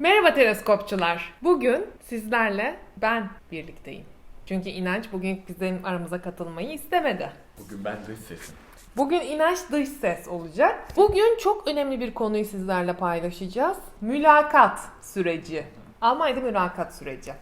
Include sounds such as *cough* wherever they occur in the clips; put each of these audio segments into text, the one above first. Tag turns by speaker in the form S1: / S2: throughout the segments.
S1: Merhaba teleskopçular. Bugün sizlerle ben birlikteyim. Çünkü İnanç bugün bizim aramıza katılmayı istemedi.
S2: Bugün ben dış sesim.
S1: Bugün İnanç dış ses olacak. Bugün çok önemli bir konuyu sizlerle paylaşacağız. Mülakat süreci. Almanya'da mülakat süreci.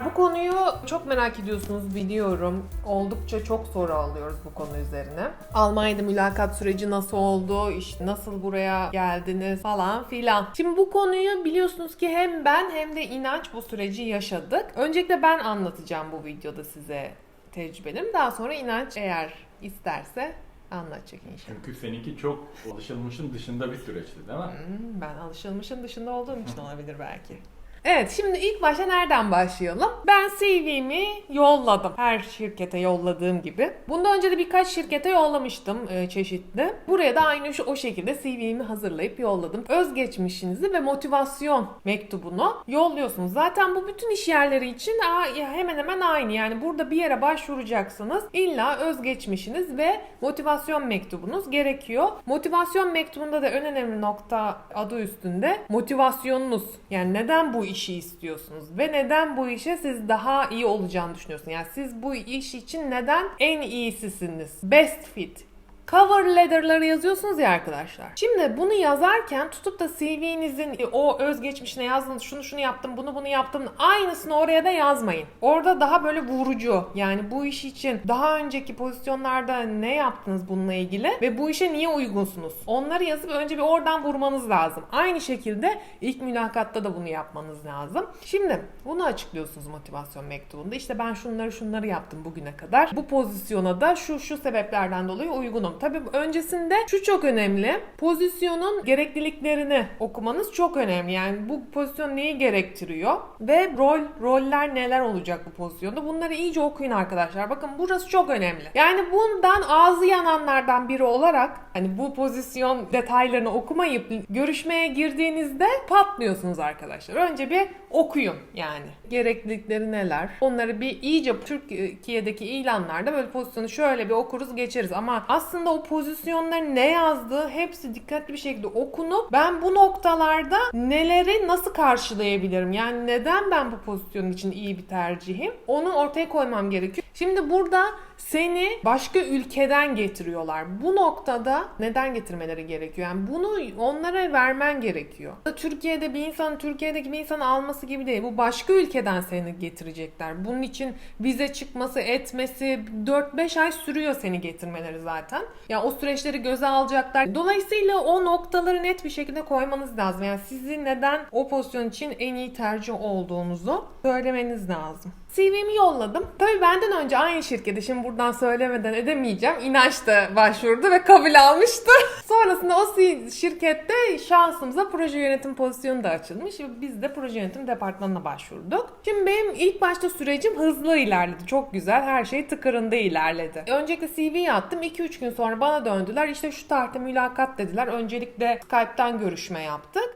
S1: Bu konuyu çok merak ediyorsunuz biliyorum. Oldukça çok soru alıyoruz bu konu üzerine. Almanya'da mülakat süreci nasıl oldu, işte nasıl buraya geldiniz falan filan. Şimdi bu konuyu biliyorsunuz ki hem ben hem de İnanç bu süreci yaşadık. Öncelikle ben anlatacağım bu videoda size tecrübelerimi. Daha sonra İnanç eğer isterse anlatacak inşallah.
S2: Çünkü seninki çok alışılmışın dışında bir süreçti değil mi?
S1: Hmm, ben alışılmışın dışında olduğum için olabilir belki. Evet şimdi ilk başta nereden başlayalım? Ben CV'mi yolladım. Her şirkete yolladığım gibi. Bundan önce de birkaç şirkete yollamıştım e, çeşitli. Buraya da aynı şu, o şekilde CV'mi hazırlayıp yolladım. Özgeçmişinizi ve motivasyon mektubunu yolluyorsunuz. Zaten bu bütün iş yerleri için hemen hemen aynı. Yani burada bir yere başvuracaksınız. İlla özgeçmişiniz ve motivasyon mektubunuz gerekiyor. Motivasyon mektubunda da en önemli nokta adı üstünde motivasyonunuz. Yani neden bu işi istiyorsunuz ve neden bu işe siz daha iyi olacağını düşünüyorsunuz. Yani siz bu iş için neden en iyisisiniz? Best fit. Cover letter'ları yazıyorsunuz ya arkadaşlar. Şimdi bunu yazarken tutup da CV'nizin o özgeçmişine yazdığınız şunu şunu yaptım, bunu bunu yaptım aynısını oraya da yazmayın. Orada daha böyle vurucu yani bu iş için daha önceki pozisyonlarda ne yaptınız bununla ilgili ve bu işe niye uygunsunuz? Onları yazıp önce bir oradan vurmanız lazım. Aynı şekilde ilk mülakatta da bunu yapmanız lazım. Şimdi bunu açıklıyorsunuz motivasyon mektubunda. İşte ben şunları şunları yaptım bugüne kadar. Bu pozisyona da şu şu sebeplerden dolayı uygunum. Tabii öncesinde şu çok önemli. Pozisyonun gerekliliklerini okumanız çok önemli. Yani bu pozisyon neyi gerektiriyor ve rol roller neler olacak bu pozisyonda? Bunları iyice okuyun arkadaşlar. Bakın burası çok önemli. Yani bundan ağzı yananlardan biri olarak hani bu pozisyon detaylarını okumayıp görüşmeye girdiğinizde patlıyorsunuz arkadaşlar. Önce bir okuyun yani. Gereklilikleri neler? Onları bir iyice Türkiye'deki ilanlarda böyle pozisyonu şöyle bir okuruz geçeriz ama aslında o pozisyonların ne yazdığı hepsi dikkatli bir şekilde okunup ben bu noktalarda neleri nasıl karşılayabilirim? Yani neden ben bu pozisyon için iyi bir tercihim? Onu ortaya koymam gerekiyor. Şimdi burada seni başka ülkeden getiriyorlar. Bu noktada neden getirmeleri gerekiyor? Yani bunu onlara vermen gerekiyor. Türkiye'de bir insan Türkiye'deki bir insanı alması gibi değil. Bu başka ülkeden seni getirecekler. Bunun için vize çıkması, etmesi 4-5 ay sürüyor seni getirmeleri zaten. Ya o süreçleri göze alacaklar. Dolayısıyla o noktaları net bir şekilde koymanız lazım. Yani sizin neden o pozisyon için en iyi tercih olduğunuzu söylemeniz lazım. CV'mi yolladım. Tabii benden önce aynı şirkete şimdi buradan söylemeden edemeyeceğim. İnanç da başvurdu ve kabul almıştı. *laughs* Sonrasında o şirkette şansımıza proje yönetim pozisyonu da açılmış. ve Biz de proje yönetim departmanına başvurduk. Şimdi benim ilk başta sürecim hızlı ilerledi. Çok güzel. Her şey tıkırında ilerledi. Öncelikle CV'yi attım. 2-3 gün sonra bana döndüler. İşte şu tarihte mülakat dediler. Öncelikle Skype'tan görüşme yaptık.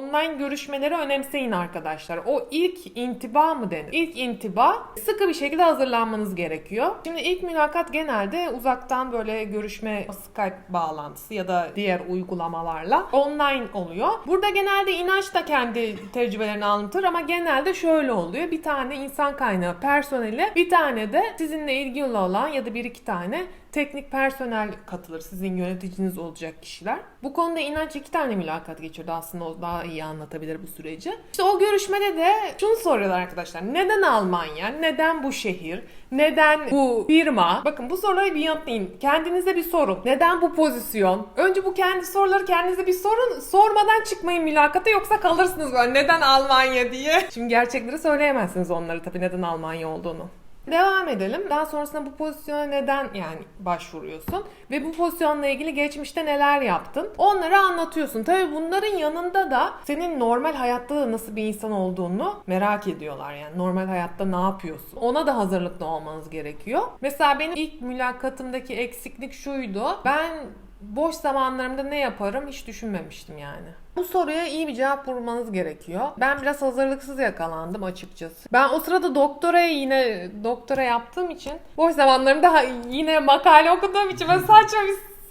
S1: Online görüşmeleri önemseyin arkadaşlar. O ilk intiba mı denir? İlk intiba sıkı bir şekilde hazırlanmanız gerekiyor. Şimdi ilk mülakat genelde uzaktan böyle görüşme Skype bağlantısı ya da diğer uygulamalarla online oluyor. Burada genelde inanç da kendi tecrübelerini anlatır ama genelde şöyle oluyor. Bir tane insan kaynağı personeli, bir tane de sizinle ilgili olan ya da bir iki tane teknik personel katılır. Sizin yöneticiniz olacak kişiler. Bu konuda inanç iki tane mülakat geçirdi aslında o daha iyi anlatabilir bu süreci. İşte o görüşmede de şunu soruyorlar arkadaşlar. Neden Almanya? Neden bu şehir? Neden bu firma? Bakın bu soruları bir yanıtlayın. Kendinize bir sorun. Neden bu pozisyon? Önce bu kendi soruları kendinize bir sorun. Sormadan çıkmayın mülakata yoksa kalırsınız böyle neden Almanya diye. Şimdi gerçekleri söyleyemezsiniz onları tabii neden Almanya olduğunu. Devam edelim. Daha sonrasında bu pozisyona neden yani başvuruyorsun ve bu pozisyonla ilgili geçmişte neler yaptın? Onları anlatıyorsun. Tabii bunların yanında da senin normal hayatta da nasıl bir insan olduğunu merak ediyorlar. Yani normal hayatta ne yapıyorsun? Ona da hazırlıklı olmanız gerekiyor. Mesela benim ilk mülakatımdaki eksiklik şuydu. Ben boş zamanlarımda ne yaparım hiç düşünmemiştim yani. Bu soruya iyi bir cevap bulmanız gerekiyor. Ben biraz hazırlıksız yakalandım açıkçası. Ben o sırada doktora yine doktora yaptığım için boş zamanlarımda yine makale okuduğum için böyle saçma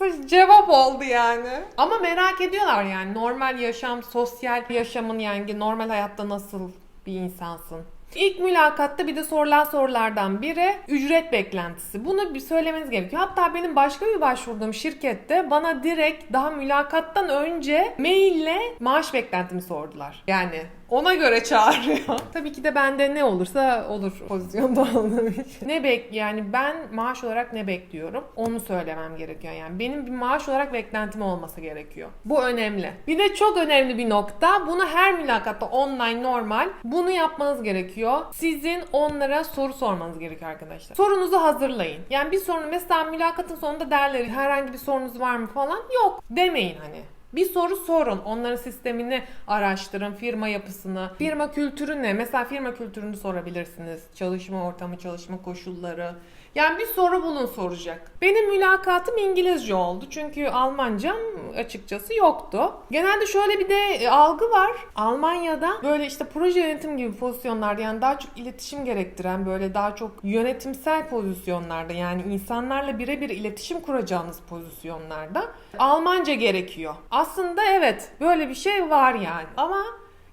S1: bir cevap oldu yani. Ama merak ediyorlar yani normal yaşam, sosyal yaşamın yani normal hayatta nasıl bir insansın. İlk mülakatta bir de sorulan sorulardan biri ücret beklentisi. Bunu bir söylemeniz gerekiyor. Hatta benim başka bir başvurduğum şirkette bana direkt daha mülakattan önce maille maaş beklentimi sordular. Yani ona göre çağırıyor. *laughs* Tabii ki de bende ne olursa olur pozisyonda için. Ne bek yani ben maaş olarak ne bekliyorum? Onu söylemem gerekiyor. Yani benim bir maaş olarak beklentim olması gerekiyor. Bu önemli. Bir de çok önemli bir nokta. Bunu her mülakatta online normal. Bunu yapmanız gerekiyor. Sizin onlara soru sormanız gerekiyor arkadaşlar. Sorunuzu hazırlayın. Yani bir sorunu mesela mülakatın sonunda derler herhangi bir sorunuz var mı falan. Yok demeyin hani. Bir soru sorun. Onların sistemini araştırın, firma yapısını, firma kültürü ne? Mesela firma kültürünü sorabilirsiniz. Çalışma ortamı, çalışma koşulları. Yani bir soru bulun soracak. Benim mülakatım İngilizce oldu. Çünkü Almancam açıkçası yoktu. Genelde şöyle bir de e, algı var. Almanya'da böyle işte proje yönetim gibi pozisyonlarda yani daha çok iletişim gerektiren böyle daha çok yönetimsel pozisyonlarda yani insanlarla birebir iletişim kuracağınız pozisyonlarda Almanca gerekiyor. Aslında evet böyle bir şey var yani ama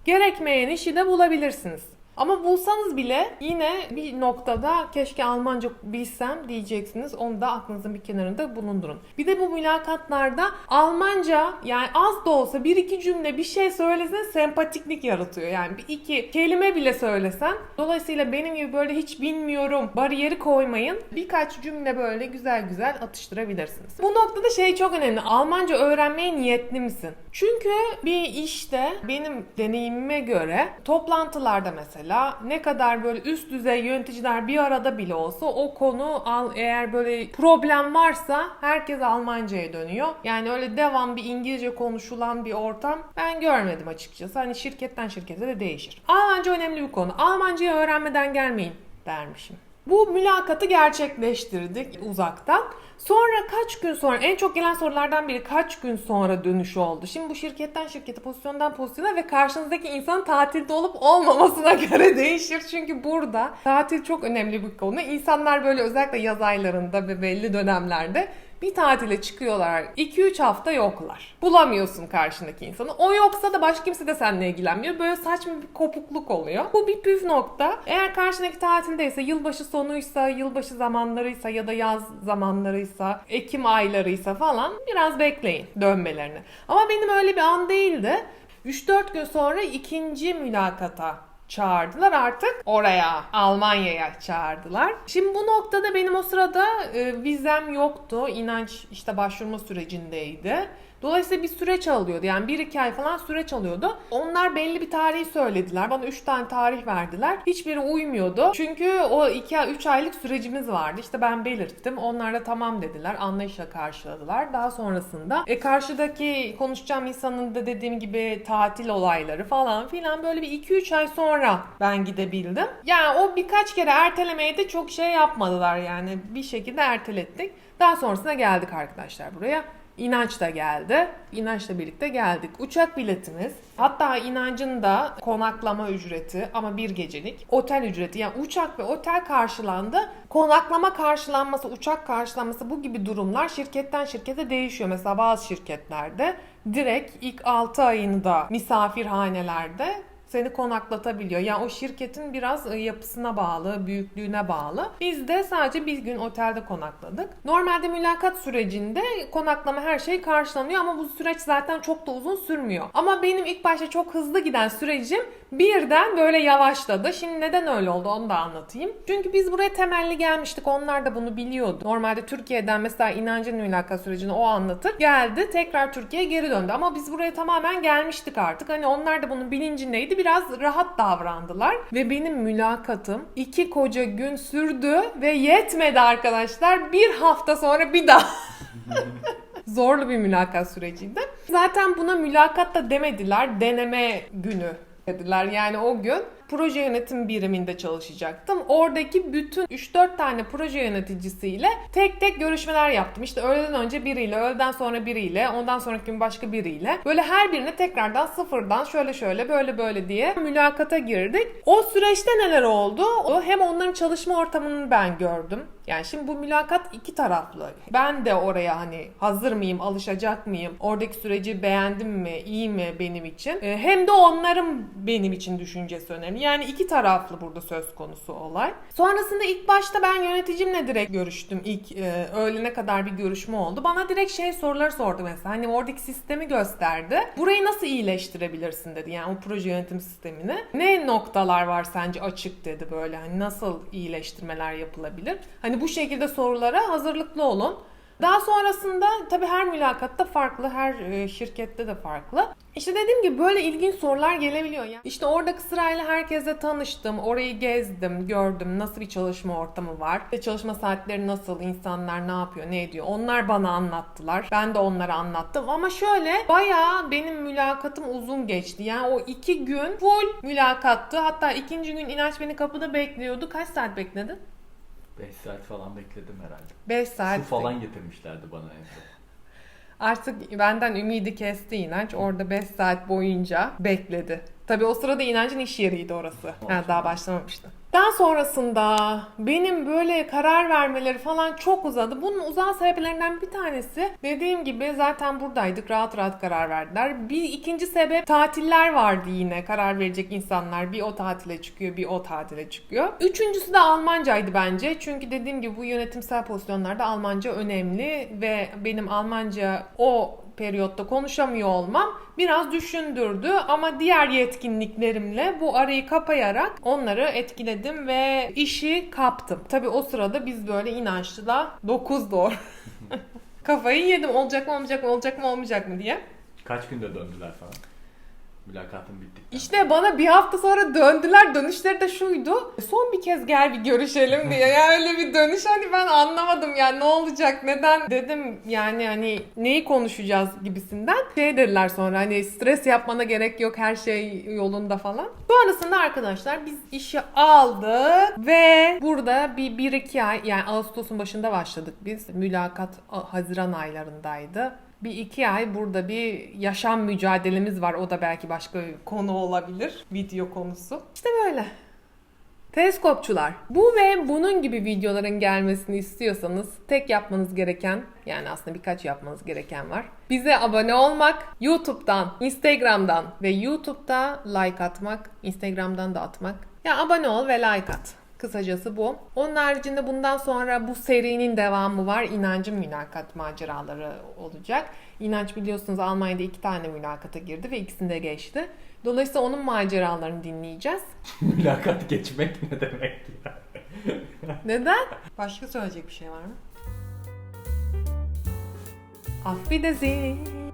S1: gerekmeyen işi de bulabilirsiniz. Ama bulsanız bile yine bir noktada keşke Almanca bilsem diyeceksiniz. Onu da aklınızın bir kenarında bulundurun. Bir de bu mülakatlarda Almanca yani az da olsa bir iki cümle bir şey söylesen sempatiklik yaratıyor. Yani bir iki kelime bile söylesen. Dolayısıyla benim gibi böyle hiç bilmiyorum bariyeri koymayın. Birkaç cümle böyle güzel güzel atıştırabilirsiniz. Bu noktada şey çok önemli. Almanca öğrenmeye niyetli misin? Çünkü bir işte benim deneyimime göre toplantılarda mesela ne kadar böyle üst düzey yöneticiler bir arada bile olsa o konu al eğer böyle problem varsa herkes Almanca'ya dönüyor. Yani öyle devam bir İngilizce konuşulan bir ortam ben görmedim açıkçası. Hani şirketten şirkete de değişir. Almanca önemli bir konu. Almancayı öğrenmeden gelmeyin dermişim. Bu mülakatı gerçekleştirdik uzaktan. Sonra kaç gün sonra en çok gelen sorulardan biri kaç gün sonra dönüş oldu. Şimdi bu şirketten şirkete, pozisyondan pozisyona ve karşınızdaki insan tatilde olup olmamasına *laughs* göre değişir. Çünkü burada tatil çok önemli bir konu. İnsanlar böyle özellikle yaz aylarında ve belli dönemlerde bir tatile çıkıyorlar. 2-3 hafta yoklar. Bulamıyorsun karşındaki insanı. O yoksa da başka kimse de seninle ilgilenmiyor. Böyle saçma bir kopukluk oluyor. Bu bir püf nokta. Eğer karşındaki tatildeyse, yılbaşı sonuysa, yılbaşı zamanlarıysa ya da yaz zamanlarıysa, Ekim aylarıysa falan biraz bekleyin dönmelerini. Ama benim öyle bir an değildi. 3-4 gün sonra ikinci mülakata çağırdılar artık oraya Almanya'ya çağırdılar. Şimdi bu noktada benim o sırada e, vizem yoktu. İnanç işte başvurma sürecindeydi. Dolayısıyla bir süreç alıyordu. Yani bir iki ay falan süreç alıyordu. Onlar belli bir tarihi söylediler. Bana üç tane tarih verdiler. Hiçbiri uymuyordu. Çünkü o iki ay, üç aylık sürecimiz vardı. İşte ben belirttim. Onlar da tamam dediler. Anlayışla karşıladılar. Daha sonrasında e, karşıdaki konuşacağım insanın da dediğim gibi tatil olayları falan filan böyle bir iki üç ay sonra ben gidebildim. Yani o birkaç kere ertelemeye de çok şey yapmadılar yani. Bir şekilde ertelettik. Daha sonrasında geldik arkadaşlar buraya. İnanç da geldi. İnançla birlikte geldik. Uçak biletimiz, hatta inancın da konaklama ücreti ama bir gecelik. Otel ücreti yani uçak ve otel karşılandı. Konaklama karşılanması, uçak karşılanması bu gibi durumlar şirketten şirkete değişiyor. Mesela bazı şirketlerde direkt ilk 6 ayını da misafirhanelerde seni konaklatabiliyor. Yani o şirketin biraz e, yapısına bağlı, büyüklüğüne bağlı. Biz de sadece bir gün otelde konakladık. Normalde mülakat sürecinde konaklama her şey karşılanıyor ama bu süreç zaten çok da uzun sürmüyor. Ama benim ilk başta çok hızlı giden sürecim birden böyle yavaşladı. Şimdi neden öyle oldu onu da anlatayım. Çünkü biz buraya temelli gelmiştik. Onlar da bunu biliyordu. Normalde Türkiye'den mesela inancın mülakat sürecini o anlatır. Geldi tekrar Türkiye'ye geri döndü. Ama biz buraya tamamen gelmiştik artık. Hani onlar da bunun bilincindeydi. Biraz rahat davrandılar. Ve benim mülakatım iki koca gün sürdü ve yetmedi arkadaşlar. Bir hafta sonra bir daha *laughs* zorlu bir mülakat süreciydi. Zaten buna mülakat da demediler. Deneme günü dediler. Yani o gün proje yönetim biriminde çalışacaktım. Oradaki bütün 3-4 tane proje yöneticisiyle tek tek görüşmeler yaptım. İşte öğleden önce biriyle, öğleden sonra biriyle, ondan sonraki gün başka biriyle. Böyle her birine tekrardan sıfırdan şöyle şöyle böyle böyle diye mülakata girdik. O süreçte neler oldu? Hem onların çalışma ortamını ben gördüm. Yani şimdi bu mülakat iki taraflı. Ben de oraya hani hazır mıyım, alışacak mıyım? Oradaki süreci beğendim mi, iyi mi benim için? Ee, Hem de onların benim için düşüncesi önemli. Yani iki taraflı burada söz konusu olay. Sonrasında ilk başta ben yöneticimle direkt görüştüm. İlk e, öğlene kadar bir görüşme oldu. Bana direkt şey soruları sordu mesela. Hani oradaki sistemi gösterdi. Burayı nasıl iyileştirebilirsin dedi. Yani o proje yönetim sistemini. Ne noktalar var sence açık dedi böyle. Hani nasıl iyileştirmeler yapılabilir? Hani bu şekilde sorulara hazırlıklı olun. Daha sonrasında tabii her mülakatta farklı, her e, şirkette de farklı. İşte dediğim gibi böyle ilginç sorular gelebiliyor. Yani işte orada sırayla herkese tanıştım, orayı gezdim, gördüm nasıl bir çalışma ortamı var. İşte çalışma saatleri nasıl, insanlar ne yapıyor, ne ediyor. Onlar bana anlattılar. Ben de onlara anlattım. Ama şöyle bayağı benim mülakatım uzun geçti. Yani o iki gün full mülakattı. Hatta ikinci gün inanç beni kapıda bekliyordu. Kaç saat bekledin?
S2: 5 saat falan bekledim herhalde.
S1: 5 saat.
S2: Su falan getirmişlerdi bana en son.
S1: Artık benden ümidi kesti inanç. Orada 5 saat boyunca bekledi. Tabii o sırada inancın iş yeriydi orası. Ha, daha başlamamıştı. Daha sonrasında benim böyle karar vermeleri falan çok uzadı. Bunun uzan sebeplerinden bir tanesi dediğim gibi zaten buradaydık. Rahat rahat karar verdiler. Bir ikinci sebep tatiller vardı yine. Karar verecek insanlar bir o tatile çıkıyor, bir o tatile çıkıyor. Üçüncüsü de Almancaydı bence. Çünkü dediğim gibi bu yönetimsel pozisyonlarda Almanca önemli ve benim Almanca o periyotta konuşamıyor olmam biraz düşündürdü ama diğer yetkinliklerimle bu arayı kapayarak onları etkiledim ve işi kaptım. Tabii o sırada biz böyle inançlıda 9 doğru. *laughs* Kafayı yedim olacak mı olmayacak mı olacak mı olmayacak mı diye.
S2: Kaç günde döndüler falan? Mülakatın bittikten
S1: İşte bana bir hafta sonra döndüler. Dönüşleri de şuydu. Son bir kez gel bir görüşelim *laughs* diye. Yani öyle bir dönüş hani ben anlamadım yani ne olacak neden dedim yani hani neyi konuşacağız gibisinden. Şey dediler sonra hani stres yapmana gerek yok her şey yolunda falan. Sonrasında arkadaşlar biz işi aldık ve burada bir, bir iki ay yani Ağustos'un başında başladık biz. Mülakat Haziran aylarındaydı bir iki ay burada bir yaşam mücadelemiz var. O da belki başka konu olabilir. Video konusu. İşte böyle. Teleskopçular. Bu ve bunun gibi videoların gelmesini istiyorsanız tek yapmanız gereken yani aslında birkaç yapmanız gereken var. Bize abone olmak, YouTube'dan, Instagram'dan ve YouTube'da like atmak, Instagram'dan da atmak. Ya abone ol ve like at. Kısacası bu. Onun haricinde bundan sonra bu serinin devamı var. İnancın mülakat maceraları olacak. İnanç biliyorsunuz Almanya'da iki tane mülakata girdi ve ikisinde geçti. Dolayısıyla onun maceralarını dinleyeceğiz. *laughs*
S2: Mülakat geçmek ne demek ya? *laughs*
S1: Neden? Başka söyleyecek bir şey var mı? Auf Wiedersehen.